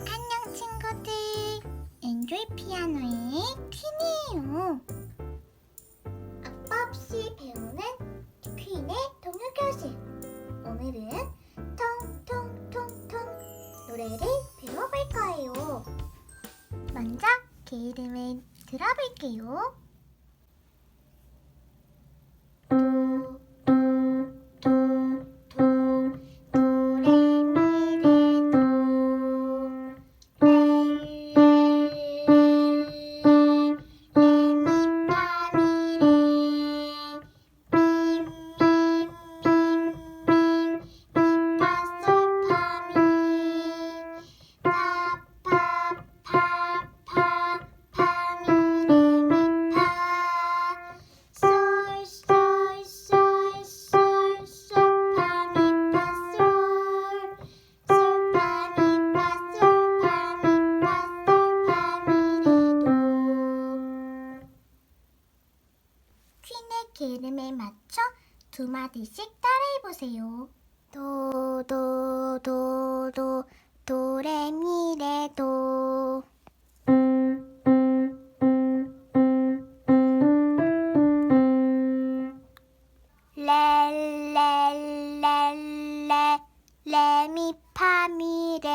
안녕 친구들. 엔조이 피아노의 퀸이에요. 아빠 없이 배우는 퀸의 동요 교실. 오늘은 통통통통 노래를 배워볼 거예요. 먼저 그 이름을 들어볼게요. 기름에 맞춰 두 마디씩 따라해보세요. 도, 도, 도, 도, 도레미레 도. 레, 레, 레, 레, 레미파미레.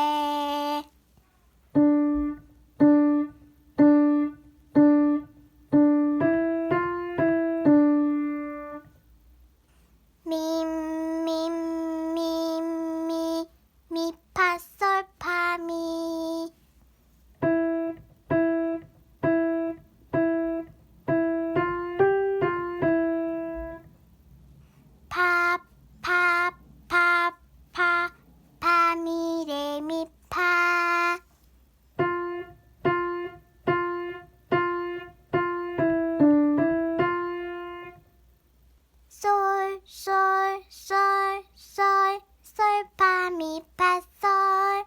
파, 미, 파, 솔.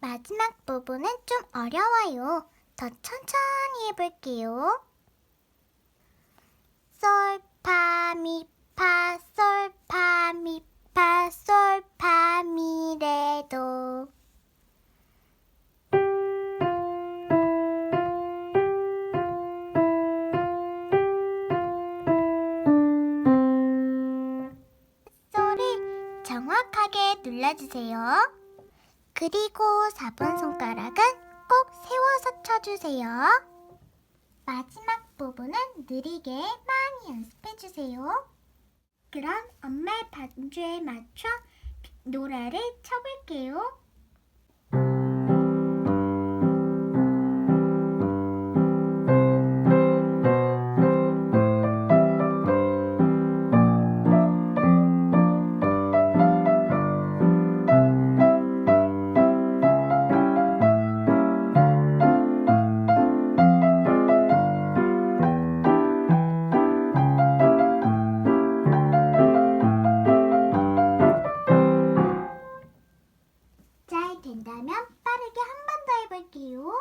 마지막 부분은 좀 어려워요. 더 천천히 해볼게요. 솔, 파, 미, 파, 솔, 파, 미, 파, 솔, 파, 미, 레, 도. 정확하게 눌러주세요. 그리고 4번 손가락은 꼭 세워서 쳐주세요. 마지막 부분은 느리게 많이 연습해주세요. 그럼 엄마의 반주에 맞춰 노래를 쳐볼게요. 해볼게요.